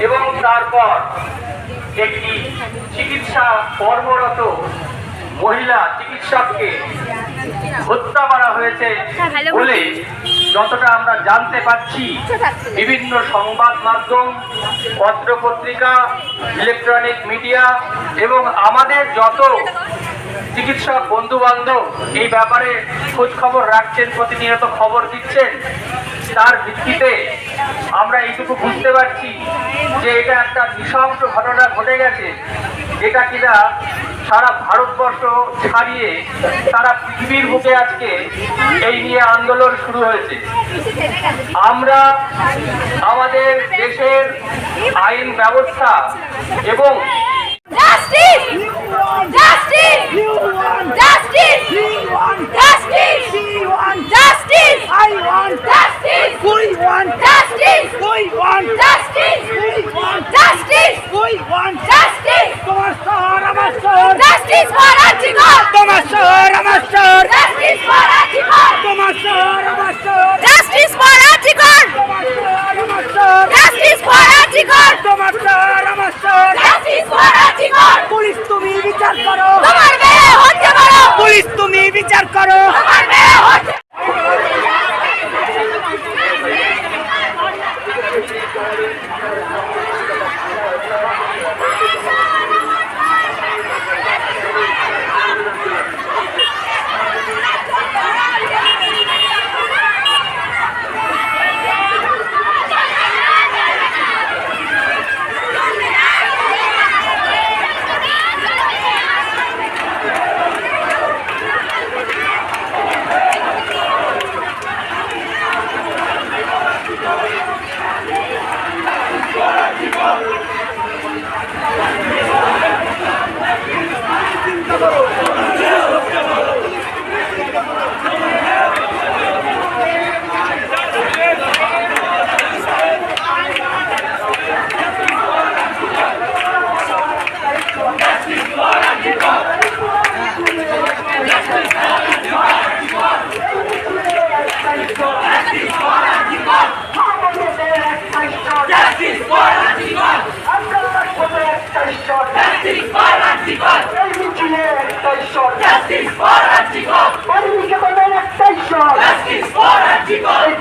এবং তারপর একটি চিকিৎসা কর্মরত মহিলা চিকিৎসককে হত্যা করা হয়েছে বলে যতটা আমরা জানতে পাচ্ছি বিভিন্ন সংবাদ মাধ্যম পত্র পত্রিকা ইলেকট্রনিক মিডিয়া এবং আমাদের যত চিকিৎসক বন্ধু বান্ধব এই ব্যাপারে খোঁজ খবর রাখছেন প্রতিনিয়ত খবর দিচ্ছেন তার ভিত্তিতে আমরা এইটুকু বুঝতে পারছি যে এটা একটা নৃশংস ঘটনা ঘটে গেছে যেটা কিনা সারা ভারতবর্ষ ছাড়িয়ে সারা পৃথিবীর বুকে আজকে এই নিয়ে আন্দোলন শুরু হয়েছে আমরা আমাদের দেশের আইন ব্যবস্থা এবং Justice! Justice! You for Archibald! তোমার শহর আমার শহর Justice for Archibald! পুলিশ তুমি বিচার করো তোমার মেয়ে হতে পারো পুলিশ তুমি বিচার করো তোমার মেয়ে হতে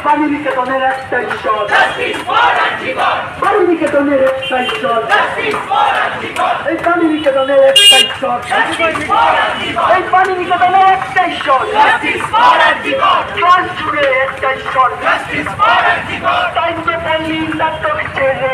নিকেতনের একটা ঈশ্বর বাড়ি নিকেতনের একটা ঈশ্বর এই পানি নিকেতনের একটা ঈশ্বর এই পানি নিকেতনের একটা ঈশ্বর ফ্রান্স জুড়ে একটা ঈশ্বর টাইম নাটক ছেড়ে